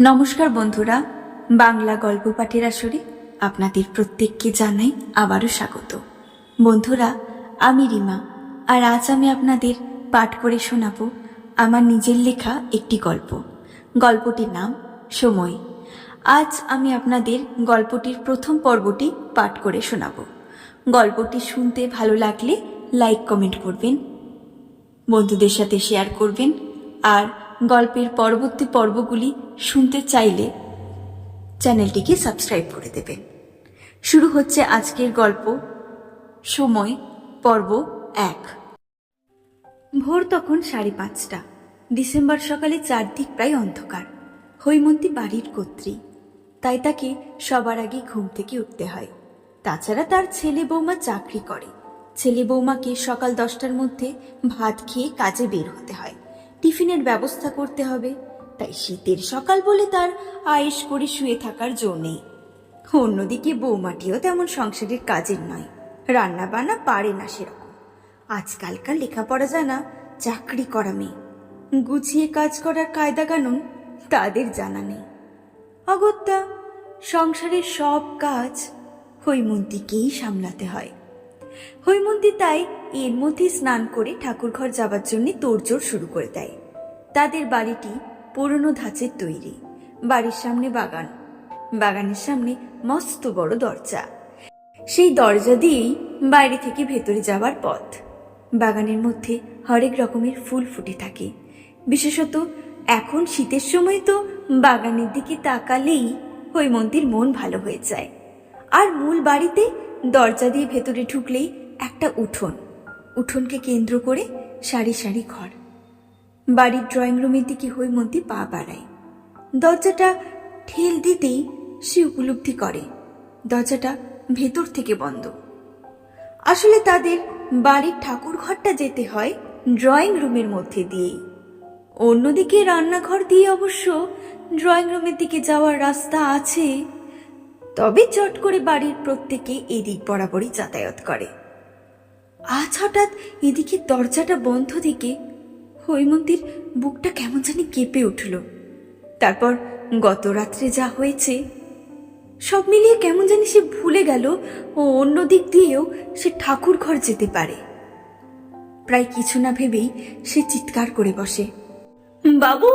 নমস্কার বন্ধুরা, বাংলা গল্প পাঠের আসরে আপনাদের প্রত্যেককে জানাই আবারও স্বাগত। বন্ধুরা, আমি রিমা, আর আজ আমি আপনাদের পাঠ করে শোনাব আমার নিজের লেখা একটি গল্প। গল্পটির নাম সময়। আজ আমি আপনাদের গল্পটির প্রথম পর্বটি পাঠ করে শোনাব। গল্পটি শুনতে ভালো লাগলে লাইক, কমেন্ট করবেন, বন্ধুদের সাথে শেয়ার করবেন, আর গল্পের পরবর্তী পর্বগুলি শুনতে চাইলে চ্যানেলটিকে সাবস্ক্রাইব করে দেবেন। শুরু হচ্ছে আজকের গল্প, সময়, পর্ব এক। ভোর তখন সাড়ে পাঁচটা। ডিসেম্বর সকালে চারদিক প্রায় অন্ধকার। হৈমন্তী বাড়ির কর্ত্রী। তাই তাকে সবার আগে ঘুম থেকে উঠতে হয়। তাছাড়া তার ছেলে বৌমা চাকরি করে। ছেলে বৌমাকে সকাল দশটার মধ্যে ভাত খেয়ে কাজে বের হতে হয়। টিফিনের ব্যবস্থা করতে হবে। তাই শীতের সকাল বলে তার আয়েস করে শুয়ে থাকার জো নেই। অন্যদিকে বৌমাটিও তেমন সংসারের কাজের নয়। রান্না বান্না পারে না সেরকম। আজকালকার লেখাপড়া জানা, চাকরি করা মেয়ে। গুছিয়ে কাজ করার কায়দা কানুন তাদের জানা নেই। অগত্যা, সংসারের সব কাজ হৈমন্তীকেই সামলাতে হয়। হৈমন্তী তাই এর মধ্যে স্নান করে ঠাকুরঘর যাবার জন্য তোড়জোড় শুরু করে দেয়। তাদের বাড়িটি পুরনো ধাঁচের তৈরি। বাড়ির সামনে বাগান। বাগানের সামনে মস্ত বড় দরজা। সেই দরজা দিয়েই বাইরে থেকে ভেতরে যাওয়ার পথ। বাগানের মধ্যে হরেক রকমের ফুল ফুটে থাকে। বিশেষত এখন শীতের সময় তো বাগানের দিকে তাকালেই হৈমন্তীর মন ভালো হয়ে যায়। আর মূল বাড়িতে দরজা দিয়ে ভেতরে ঢুকলেই একটা উঠোন। উঠোনকে কেন্দ্র করে সারি সারি ঘর। বাড়ির ড্রয়িং রুমের দিকে হৈমন্তী পা বাড়ায়। দরজাটা ঠেল দিতেই সে উপলব্ধি করে। দরজাটা ভেতর থেকে বন্ধ। আসলে তাদের বাড়ির ঠাকুর ঘরটা যেতে হয় ড্রয়িং রুমের মধ্যে দিয়েই। অন্যদিকে রান্নাঘর দিয়ে অবশ্য ড্রয়িং রুমের দিকে যাওয়ার রাস্তা আছে তবে চট করে বাড়ির প্রত্যেকে এদিক বরাবরই যাতায়াত করে। আজ হঠাৎ এদিকে দরজাটা বন্ধ দেখে হৈমন্তীর বুকটা কেমন জানি কেঁপে উঠল। তারপর গত রাত্রে যা হয়েছে, সব মিলিয়ে কেমন জানি সে ভুলে গেল ও অন্য দিক দিয়েও সে ঠাকুর ঘর যেতে পারে। প্রায় কিছু না ভেবেই সে চিৎকার করে বসে, বাবু!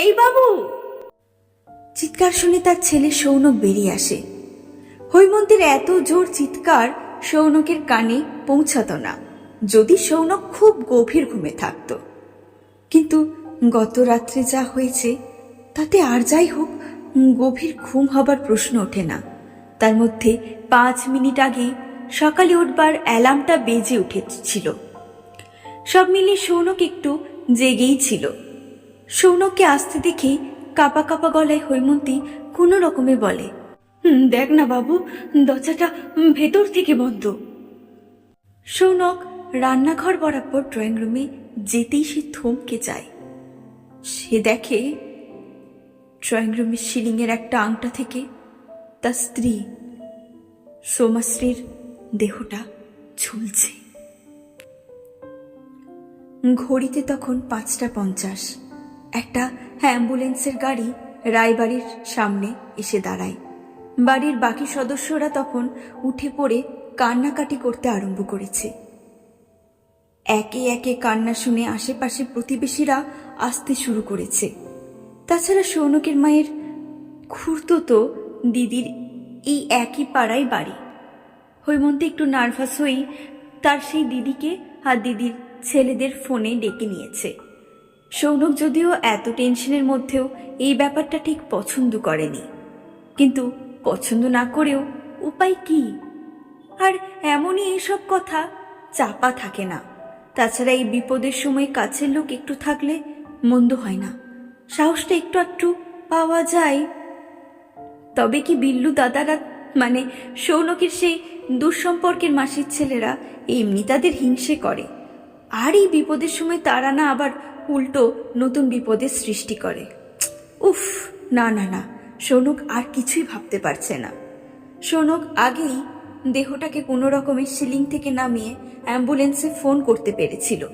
এই বাবু! চিৎকার শুনে তার ছেলে সৌনক বেরিয়ে আসে। হৈমন্তীর এত জোর চিৎকার সৌনকের কানে পৌঁছাতো না। যদি সৌনক খুব গভীর ঘুমে থাকত। কিন্তু গত রাত্রে যা হয়েছে, তাতে আর যাই হোক, গভীর ঘুম হবার প্রশ্ন ওঠে না। তার মধ্যে পাঁচ মিনিট আগে সকালে উঠবার অ্যালার্মটা বেজে উঠেছিল। সব মিলিয়ে সৌনক একটু জেগেই ছিল। সৌনককে আসতে দেখে কাপা কাপা গলায় হৈমন্তী কোনো রকমে বলে দেখ না বাবু, দরজাটা ভেতর থেকে বন্ধ। সৌনক রান্নাঘর বরাবর ড্রয়িং রুমে যেতেই সে থমকে যায়। সে দেখে ড্রয়িং রুমের সিলিংয়ের একটা আংটা থেকে তার স্ত্রী সোমাশ্রীর দেহটা ঝুলছে। ঘড়িতে তখন পাঁচটা পঞ্চাশ। একটা অ্যাম্বুলেন্সের গাড়ি রায়বাড়ির সামনে এসে দাঁড়ায়। বাড়ির বাকি সদস্যরা তখন উঠে পড়ে কান্নাকাটি করতে আরম্ভ করেছে। একে একে কান্না শুনে আশেপাশে প্রতিবেশীরা আসতে শুরু করেছে। তাছাড়া সৌনকের মায়ের খুঁড়তো দিদির এই একই পাড়ায় বাড়ি। হৈমন্তী একটু নার্ভাস হয়েই তার সেই দিদিকে আর দিদির ছেলেদের ফোনে ডেকে নিয়েছে। সৌনক যদিও এত টেনশনের মধ্যেও এই ব্যাপারটা ঠিক পছন্দ করেনি। কিন্তু পছন্দ না করেও উপায় কি? আর এমনই এইসব কথা চাপা থাকে না। তাছাড়া এই বিপদের সময় কাছের লোক একটু থাকলে মন্দ হয় না। সাহসটা একটু একটু পাওয়া যায়। তবে কি বিল্লু দাদারা মানে সৌনকের সেই দুঃসম্পর্কের মাসির ছেলেরা এমনি তাদের হিংসে করে। আর এই বিপদের সময় তারা না আবার উল্টো নতুন বিপদের সৃষ্টি করে। উফ, না না না, সৌনক আর কিছুই ভাবতে পারছে না। সৌনক আগেই দেহটাকে কোনো রকমের সিলিং থেকে নামিয়ে অ্যাম্বুলেন্সে ফোন করতে পেরেছিল।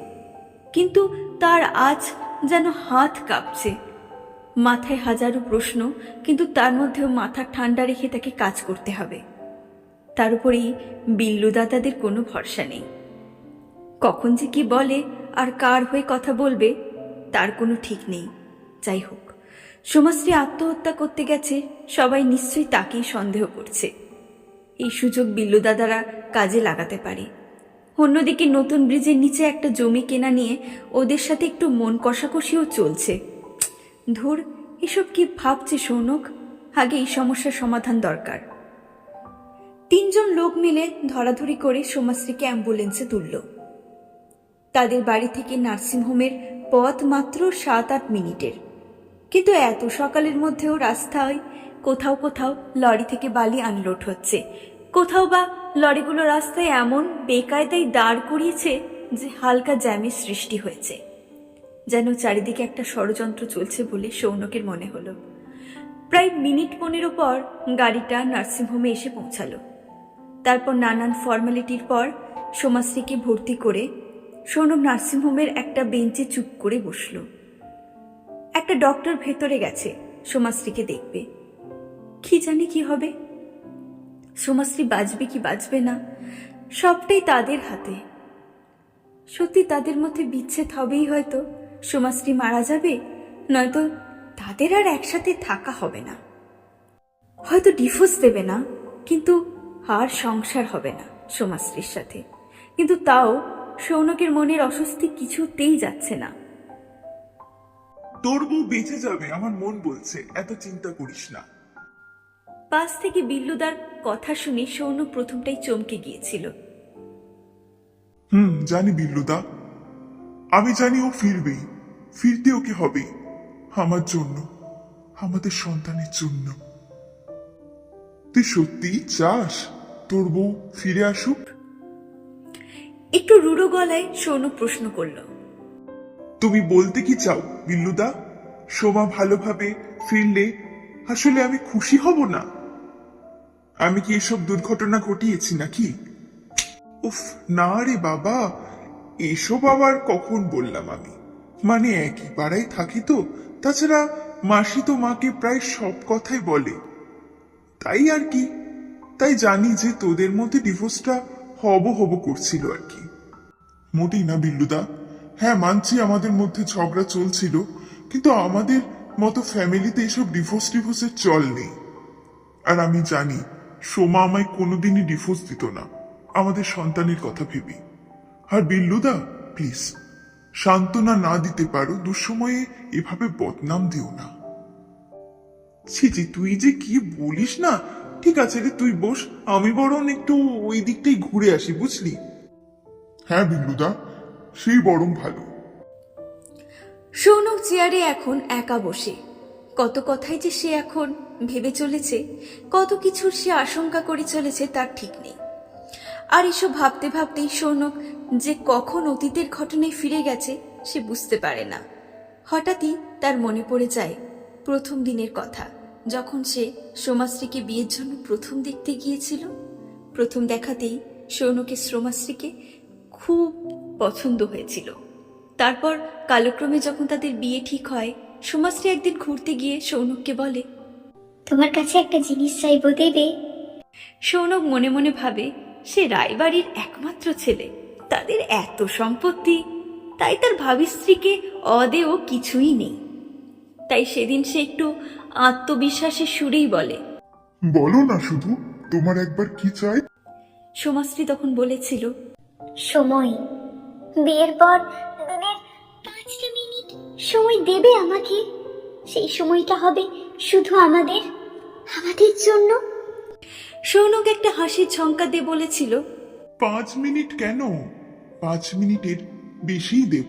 কিন্তু তার আজ যেন হাত কাঁপছে। মাথায় হাজারো প্রশ্ন, কিন্তু তার মধ্যেও মাথা ঠান্ডা রেখে তাকে কাজ করতে হবে। তার উপরেই বিল্লু দাদাদের কোনো ভরসা নেই। কখন যে কি বলে আর কার হয়ে কথা বলবে তার কোনো ঠিক নেই। যাই হোক, সোমাশ্রী আত্মহত্যা করতে গেছে, সবাই নিশ্চয়ই তাকেই সন্দেহ করছে। এই সুযোগ বিল্লু দাদারা কাজে লাগাতে পারে। অন্যদিকে নতুন ব্রিজের নিচে একটা জমি কেনা নিয়ে ওদের সাথে একটু মন কষাকষিও চলছে। ধুর, এসব কি ভাবছে সৌনক? আগে এই সমস্যার সমাধান দরকার। তিনজন লোক মিলে ধরাধরি করে সোমাশ্রীকে অ্যাম্বুলেন্সে তুলল। তাদের বাড়ি থেকে নার্সিংহোমের পথ মাত্র সাত আট মিনিটের। কিন্তু এত সকালের মধ্যেও রাস্তায় কোথাও কোথাও লরি থেকে বালি আনলোড হচ্ছে। কোথাও বা লরিগুলো রাস্তায় এমন বেকায়দায় দাঁড় করিয়েছে যে হালকা জ্যামের সৃষ্টি হয়েছে। যেন চারিদিকে একটা ষড়যন্ত্র চলছে বলে সৌনকের মনে হলো। প্রায় মিনিট পনেরো পর গাড়িটা নার্সিংহোমে এসে পৌঁছালো। তারপর নানান ফর্মালিটির পর সোমাশ্রীকে ভর্তি করে সৌনক নার্সিংহোমের একটা বেঞ্চে চুপ করে বসল। একটা ডক্টর ভেতরে গেছে, সোমাশ্রীকে দেখবে। কি জানি কি হবে? সোমাশ্রী বাঁচবে কি বাঁচবে না, সবটাই তাদের হাতে। সত্যি তাদের মধ্যে বিচ্ছেদ হবেই হয়তো, সোমাশ্রী মারা যাবে, নয়তো তাদের আর একসাথে থাকা হবে না। হয়তো ডিভোর্স দেবে না, কিন্তু আর সংসার হবে না সোমাশ্রীর সাথে। কিন্তু তাও সৌনকের মনের অস্বস্তি কিছুতেই যাচ্ছে না। তোর বউ বেঁচে যাবে আমার মন বলছে। এত চিন্তা করিস না। পাশ থেকে বিল্লুদার কথা শুনে সৌন প্রথমটাই চমকে গিয়েছিল। হুম জানি বিল্লুদা। আমি জানি ও ফিরবেই ফিরতে ওকে হবে। আমার জন্য। আমাদের সন্তানের জন্য। তুই সত্যিই চাস তোর বউ ফিরে আসুক? একটু রুড়ো গলায় সৌনক প্রশ্ন করল। তুমি বলতে কি চাও, বিল্লুদা? সোমা ভালোভাবে ফিরলে আসলে আমি খুশি হব না। আমি কি এসব দুর্ঘটনা ঘটিয়েছি নাকি? উফ, না রে বাবা, এসব আবার কখন বললাম আমি? মানে একই পাড়ায় থাকি তো, তাছাড়া মাসি তো মাকে প্রায় সব কথাই বলে। তাই আর কি, তাই জানি যে তোদের মধ্যে ডিভোর্সটা হব হব করছিল আর কি। মোটেই না, বিল্লুদা। হ্যাঁ মানছি আমাদের মধ্যে ঝগড়া চলছিল, কিন্তু আমাদের মতো ফ্যামিলিতে এসব ডিভোর্স ডিভোর্সের চল নেই। আর আমি জানি, সোমা আমায় কোনোদিনই ডিভোর্স দিত না। আমাদের সন্তানের কথা ভেবে। আর বিল্লুদা, প্লিজ, সান্ত্বনা না দিতে পারো, দুঃসময়ে এভাবে বদনাম দিও না। ছি, তুই যে কি বলিস না ঠিক আছে রে তুই বস। আমি বরং একটু ওই দিকটাই ঘুরে আসি বুঝলি? হ্যাঁ বিল্লুদা সেই বরং ভালো। সৌনক চেয়ারে এখন একা বসে। কত কথাই যে সে এখন ভেবে চলেছে কত কিছুর সে আশঙ্কা করে চলেছে তার ঠিক নেই। আর এসব ভাবতে ভাবতেই সৌনক যে কখন অতীতের ঘটনায় ফিরে গেছে সে বুঝতে পারে না। হঠাৎই তার মনে পড়ে যায় প্রথম দিনের কথা। যখন সে সোমাশ্রীকে বিয়ের জন্য প্রথম দেখতে গিয়েছিল প্রথম দেখাতেই সৌনকের শ্রমাশ্রীকে খুব পছন্দ হয়েছিল। তারপর কালক্রমে যখন তাদের বিয়ে ঠিক হয় সোমাশ্রী একদিন ঘুরতে গিয়ে সৌনককে বলে তোমার কাছে একটা জিনিস চাইব দেবে? সৌনক মনে মনে ভাবে সে রায়বাড়ির একমাত্র ছেলে তাদের এত সম্পত্তি তাই তার ভাবি স্ত্রীকে অদেও কিছুই নেই। তাই সেদিন সে একটু আত্মবিশ্বাসের সুরেই বলে। বলো না শুধু তোমার একবার কি চাই? সোমাশ্রী তখন বলেছিল সময়। বিয়ের পর দিনের পাঁচটা মিনিট সময় দেবে আমাকে। সেই সময়টা হবে শুধু আমাদের আমাদের জন্য। সৌনক একটা হাসির ঝঙ্কা দিয়ে বলেছিল পাঁচ মিনিট কেন? পাঁচ মিনিটের বেশিই দেব।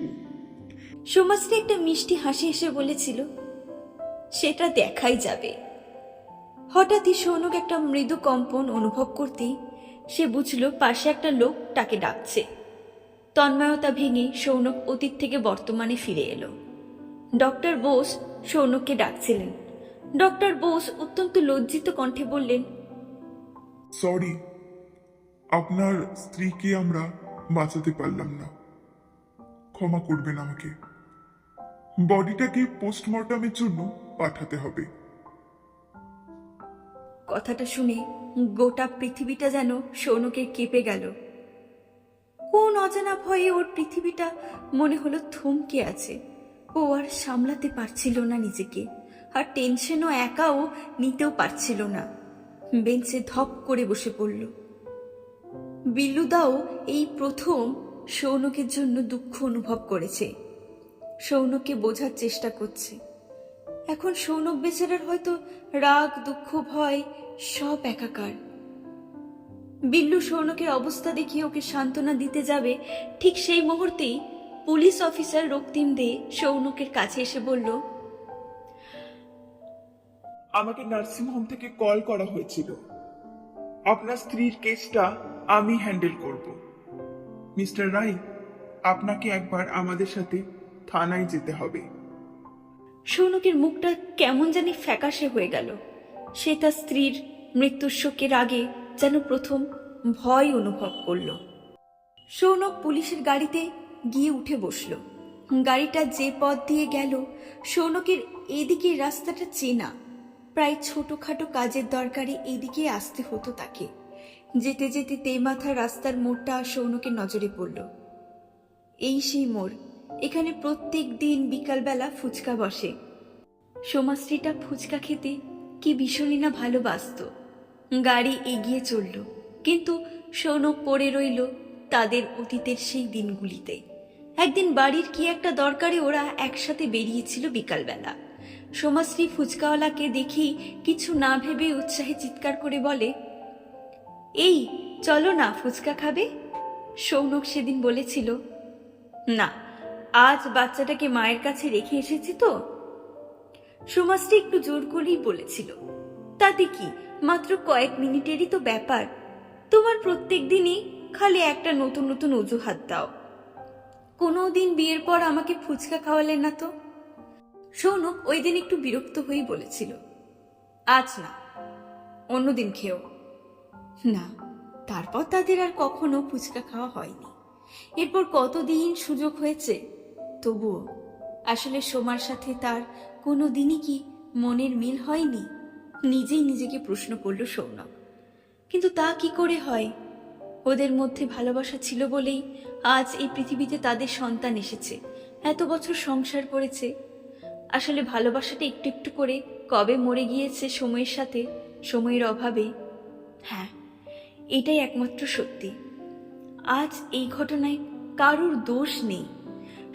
সোমাশ্রী একটা মিষ্টি হাসি এসে বলেছিল সেটা দেখাই যাবে। হঠাৎই সৌনক একটা মৃদু কম্পন অনুভব করতেই সে বুঝল পাশে একটা লোক তাকে ডাকছে। তন্ময়তা ভেঙে সৌনক অতীত থেকে বর্তমানে ফিরে এলো। ডক্টর বোস সৌনককে ডাকছিলেন। ডক্টর বোস অত্যন্ত লজ্জিত কণ্ঠে বললেন সরি আপনার স্ত্রীকে আমরা বাঁচাতে পারলাম না। ক্ষমা করবেন আমাকে। বডিটাকে পোস্টমর্টমের জন্য পাঠাতে হবে। কথাটা শুনে গোটা পৃথিবীটা যেন সৌনকে কেঁপে গেল। কোন অজানা ভয়ে ওর পৃথিবীটা মনে হলো থমকে আছে। ও আর সামলাতে পারছিল না নিজেকে, আর টেনশনও একাও নিতেও পারছিল না। বেঞ্চে ধপ করে বসে পড়ল। বিল্লুদাও এই প্রথম সৌনকের জন্য দুঃখ অনুভব করেছে। সৌনককে বোঝার চেষ্টা করছে। এখন সৌনক বেচারার হয়তো রাগ, দুঃখ, ভয় সব একাকার। বিল্লু সৌনকের অবস্থা দেখিয়ে ওকে সান্ত্বনা দিতে যাবে, ঠিক সেই মুহূর্তেই পুলিশ অফিসার রক্তিম দে সৌনকের কাছে এসে বলল, আমাকে নার্সিং হোম থেকে কল করা হয়েছিল। আপনার স্ত্রীর কেসটা আমি হ্যান্ডেল করব। মিস্টার রাই আপনাকে একবার আমাদের সাথে থানায় যেতে হবে। সৌনকের মুখটা কেমন জানি ফ্যাকাশে হয়ে গেল। সে তার স্ত্রীর মৃত্যুর শোকের আগে যেন প্রথম ভয় অনুভব করল। সৌনক পুলিশের গাড়িতে গিয়ে উঠে বসল। গাড়িটা যে পথ দিয়ে গেল, সৌনকের এদিকে রাস্তাটা চেনা। প্রায় ছোটখাটো কাজের দরকারে এদিকে আসতে হতো তাকে। যেতে যেতে তেমাথা রাস্তার মোড়টা সৌনকের নজরে পড়ল। এই সেই মোড় এখানে প্রত্যেক দিন বিকালবেলা ফুচকা বসে। সোমাশ্রীটা ফুচকা খেতে কি ভীষণই না ভালোবাসত। গাড়ি এগিয়ে চলল, কিন্তু সৌনক পড়ে রইল তাদের অতীতের সেই দিনগুলিতে। একদিন বাড়ির কি একটা দরকারে ওরা একসাথে বেরিয়েছিল বিকালবেলা। সোমাশ্রী ফুচকাওয়ালাকে দেখি কিছু না ভেবে উৎসাহে চিৎকার করে বলে, এই, চলো না, ফুচকা খাবে? সৌনক সেদিন বলেছিল, না। আজ বাচ্চাটাকে মায়ের কাছে রেখে এসেছি তো। সুমাশ্রী একটু জোর করেই বলেছিল, তাতে কি? মাত্র কয়েক মিনিটেরই তো ব্যাপার। তোমার প্রত্যেক দিনই খালি একটা নতুন নতুন অজুহাত দাও। কোনো দিন বিয়ের পর আমাকে ফুচকা খাওয়ালে না তো? সৌনক ওই দিন একটু বিরক্ত হয়েই বলেছিল, আজ না অন্যদিন খেও। না, তারপর তাদের আর কখনো ফুচকা খাওয়া হয়নি। এরপর কতদিন সুযোগ হয়েছে তবুও, আসলে সোমার সাথে তার কোনো দিনই কি মনের মিল হয়নি? নিজেই নিজেকে প্রশ্ন করল সৌনক। কিন্তু তা কি করে হয়? ওদের মধ্যে ভালোবাসা ছিল বলেই আজ এই পৃথিবীতে তাদের সন্তান এসেছে। এত বছর সংসার করেছে। আসলে ভালোবাসাটা একটু একটু করে কবে মরে গিয়েছে সময়ের সাথে, সময়ের অভাবে? হ্যাঁ এটাই একমাত্র সত্যি। আজ এই ঘটনায় কারুর দোষ নেই।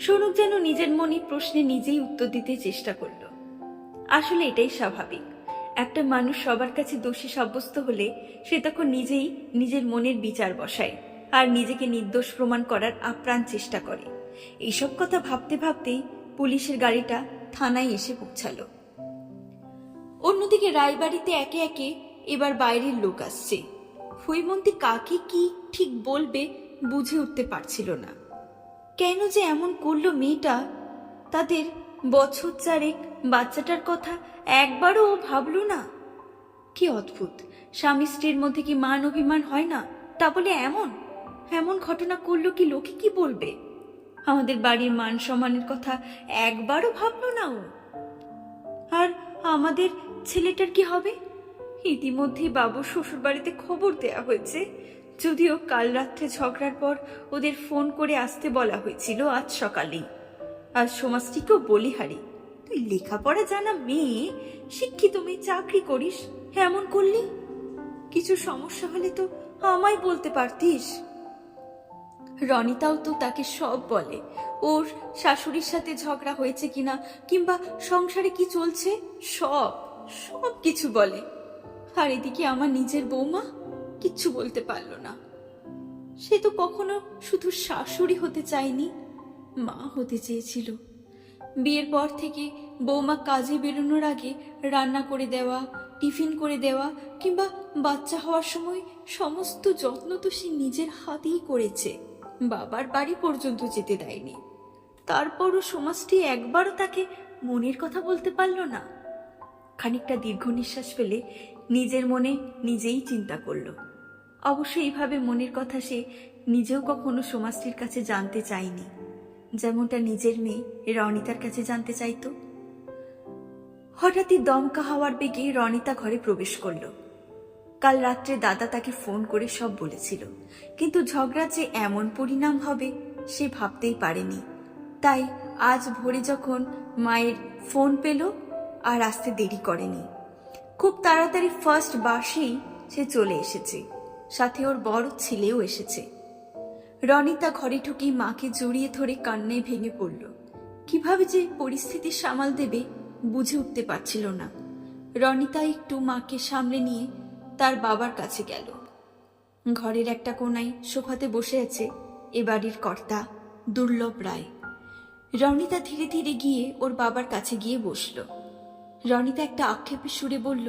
সৌরভ যেন নিজের মনে প্রশ্নে নিজেই উত্তর দিতে চেষ্টা করল। আসলে এটাই স্বাভাবিক। একটা মানুষ সবার কাছে দোষী সাব্যস্ত হলে সে তখন নিজেই নিজের মনের বিচার বসায় আর নিজেকে নির্দোষ প্রমাণ করার আপ্রাণ চেষ্টা করে। এইসব কথা ভাবতে ভাবতেই পুলিশের গাড়িটা থানায় এসে পৌঁছালো। অন্যদিকে রায়বাড়িতে একে একে এবার বাইরের লোক আসছে। হৈমন্তী কাকে কি ঠিক বলবে বুঝে উঠতে পারছিল না। কেন যে এমন করল মেয়েটা? তাদের বছর চারেক বাচ্চাটার কথা একবারও ও ভাবল না। কি অদ্ভুত! স্বামী স্ত্রীর মধ্যে কি মান অভিমান হয় না? তা বলে এমন? এমন ঘটনা করল কি লোকে কি বলবে? আমাদের বাড়ির মান সম্মানের কথা একবারও ভাবলো না ও। আর আমাদের ছেলেটার কি হবে? ইতিমধ্যেই বাবু শ্বশুর বাড়িতে খবর দেয়া হয়েছে যদিও কাল রাত্রে ঝগড়ার পর ওদের ফোন করে আসতে বলা হয়েছিল আজ সকালেই আর সমাজটিকেও বলিহারি তুই লেখাপড়া জানা মেয়ে, শিক্ষিত মেয়ে, চাকরি করিস, এমন করলি? কিছু সমস্যা হলে তো আমায় বলতে পারতিস। রনিতাও তো তাকে সব বলে, ওর শাশুড়ির সাথে ঝগড়া হয়েছে কিনা কিংবা সংসারে কি চলছে, সব সব কিছু বলে। আর এদিকে আমার নিজের বৌমা কিচ্ছু বলতে পারল না। সে তো কখনো শুধু শাশুড়ি হতে চায়নি, মা হতে চেয়েছিল। বিয়ের পর থেকে বৌমা কাজে বেরোনোর আগে রান্না করে দেওয়া, টিফিন করে দেওয়া কিংবা বাচ্চা হওয়ার সময় সমস্ত যত্ন তো সে নিজের হাতেই করেছে, বাবার বাড়ি পর্যন্ত যেতে দেয়নি। তারপরও সমাজটি একবারও তাকে মনের কথা বলতে পারল না। খানিকটা দীর্ঘ নিঃশ্বাস ফেলে নিজের মনে নিজেই চিন্তা করল। অবশ্য এইভাবে মনের কথা সে নিজেও কখনো সমাজটির কাছে জানতে চায়নি। যেমনটা নিজের মেয়ে রনিতার কাছে জানতে চাইতো। হঠাৎই দমকা হওয়ার বেগে রনিতা ঘরে প্রবেশ করল। কাল রাত্রে দাদা তাকে ফোন করে সব বলেছিল, কিন্তু ঝগড়া যে এমন পরিণাম হবে সে ভাবতেই পারেনি। তাই আজ ভোরে যখন মায়ের ফোন পেল আর আসতে দেরি করেনি, খুব তাড়াতাড়ি ফার্স্ট বাসেই সে চলে এসেছে। সাথে ওর বড় ছেলেও এসেছে। রনিতা ঘরে ঢুকে মাকে জড়িয়ে ধরে কান্নায় ভেঙে পড়ল। কীভাবে যে পরিস্থিতি সামাল দেবে বুঝে উঠতে পারছিল না। রনিতা একটু মাকে সামলে নিয়ে তার বাবার কাছে গেল। ঘরের একটা কোনায় সোফাতে বসে আছে এ বাড়ির কর্তা দুর্লভ রায়। রনিতা ধীরে ধীরে গিয়ে ওর বাবার কাছে গিয়ে বসল। রনিতা একটা আক্ষেপে সুরে বলল,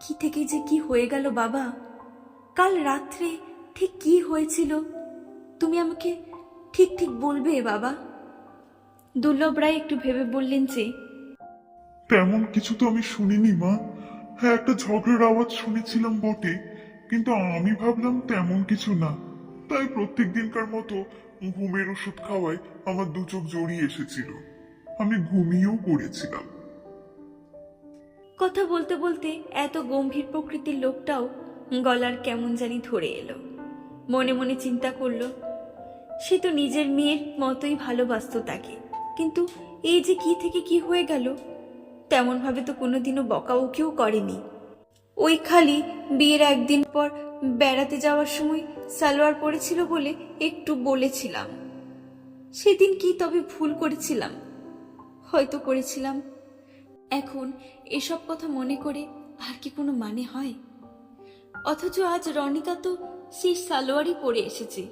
কি থেকে যে কি হয়ে গেল বাবা? কাল রাত্রে ঠিক কি হয়েছিল? তুমি আমাকে ঠিক ঠিক বলবে বাবা? দুর্লভ রায় একটু ভেবে বললেন যে তেমন কিছু তো আমি শুনিনি মা। হ্যাঁ একটা ঝগড়ার আওয়াজ শুনেছিলাম বটে কিন্তু আমি ভাবলাম তেমন কিছু না। তাই প্রত্যেক দিনকার মতো ঘুমের ওষুধ খাওয়ায় আমার দু চোখ জড়িয়ে এসেছিল। আমি ঘুমিয়েও পড়েছিলাম। কথা বলতে বলতে এত গম্ভীর প্রকৃতির লোকটাও গলার কেমন জানি ধরে এলো। মনে মনে চিন্তা করল, সে তো নিজের মেয়ের মতোই ভালোবাসত তাকে, কিন্তু এই যে কি থেকে কি হয়ে গেল তেমন ভাবে তো কোনোদিনও বকাবকিও করেনি। ওই খালি বিয়ের একদিন পর বেড়াতে যাওয়ার সময় সালোয়ার পরেছিল বলে একটু বলেছিলাম। সেদিন কি তবে ভুল করেছিলাম? হয়তো করেছিলাম। এখন এসব কথা মনে করে আর কি কোনো মানে হয়? অথচ আজ রনিতা তো সেই সালোয়ারই পরে এসেছে।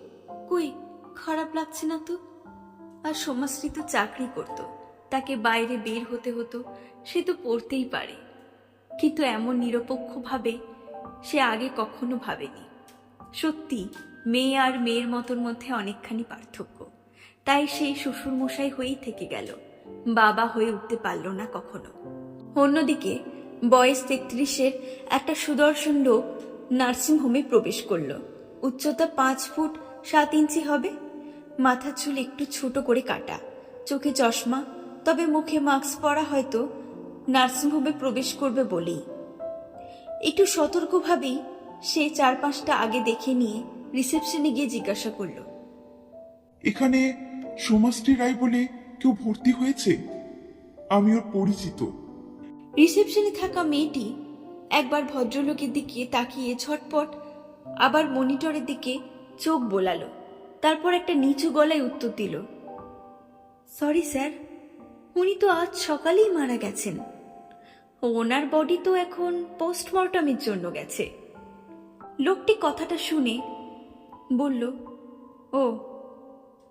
কই, খারাপ লাগছে না তো? আর সমাশ্রী তো চাকরি করত, তাকে বাইরে বের হতে হতো, সে তো পড়তেই পারে। কিন্তু এমন নিরপেক্ষভাবে সে আগে কখনো ভাবেনি। সত্যি, মেয়ে আর মেয়ের মতোর মধ্যে অনেকখানি পার্থক্য। তাই সেই শ্বশুর মশাই হয়েই থেকে গেল। বাবা হয়ে উঠতে পারল না কখনো। অন্যদিকে, বয়স তেত্রিশের একটা সুদর্শন লোক নার্সিংহোমে প্রবেশ করল। উচ্চতা পাঁচ ফুট সাত ইঞ্চি হবে। মাথা চুল একটু ছোট করে কাটা। চোখে চশমা তবে মুখে মাস্ক পরা হয়তো নার্সিংহোমে প্রবেশ করবে বলেই। একটু সতর্কভাবেই সে চার পাঁচটা আগে দেখে নিয়ে রিসেপশনে গিয়ে জিজ্ঞাসা করল। এখানে সোমাশ্রী রায় বলে কেউ ভর্তি হয়েছে? আমি ওর পরিচিত। রিসেপশনে থাকা মেয়েটি একবার ভদ্রলোকের দিকে তাকিয়ে ছটপট, আবার মনিটরের দিকে চোখ বোলালো, তারপর একটা নিচু গলায় উত্তর দিল, সরি স্যার, উনি তো আজ সকালেই মারা গেছেন। ওনার বডি তো এখন পোস্টমর্টমের জন্য গেছে। লোকটি কথাটা শুনে বলল, ও,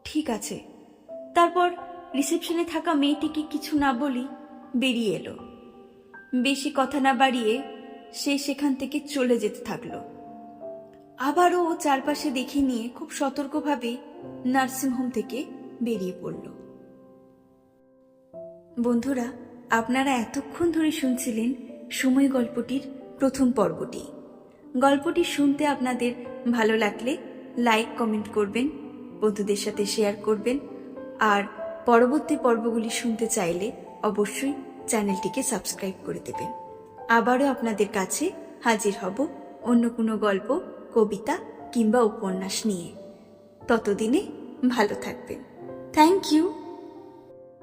ঠিক আছে। তারপর রিসেপশনে থাকা মেয়েটিকে কিছু না বলি বেরিয়ে এলো। বেশি কথা না বাড়িয়ে সে সেখান থেকে চলে যেতে থাকল। আবারও ও চারপাশে দেখে নিয়ে খুব সতর্কভাবে নার্সিংহোম থেকে বেরিয়ে পড়ল। বন্ধুরা, আপনারা এতক্ষণ ধরে শুনছিলেন সময় গল্পটির প্রথম পর্বটি। গল্পটি শুনতে আপনাদের ভালো লাগলে লাইক, কমেন্ট করবেন, বন্ধুদের সাথে শেয়ার করবেন। আর পরবর্তী পর্বগুলি শুনতে চাইলে অবশ্যই চ্যানেলটিকে সাবস্ক্রাইব করে দেবেন। আবারও আপনাদের কাছে হাজির হব অন্য কোনো গল্প, কবিতা কিংবা উপন্যাস নিয়ে। ততদিনে ভালো থাকবেন। Thank you.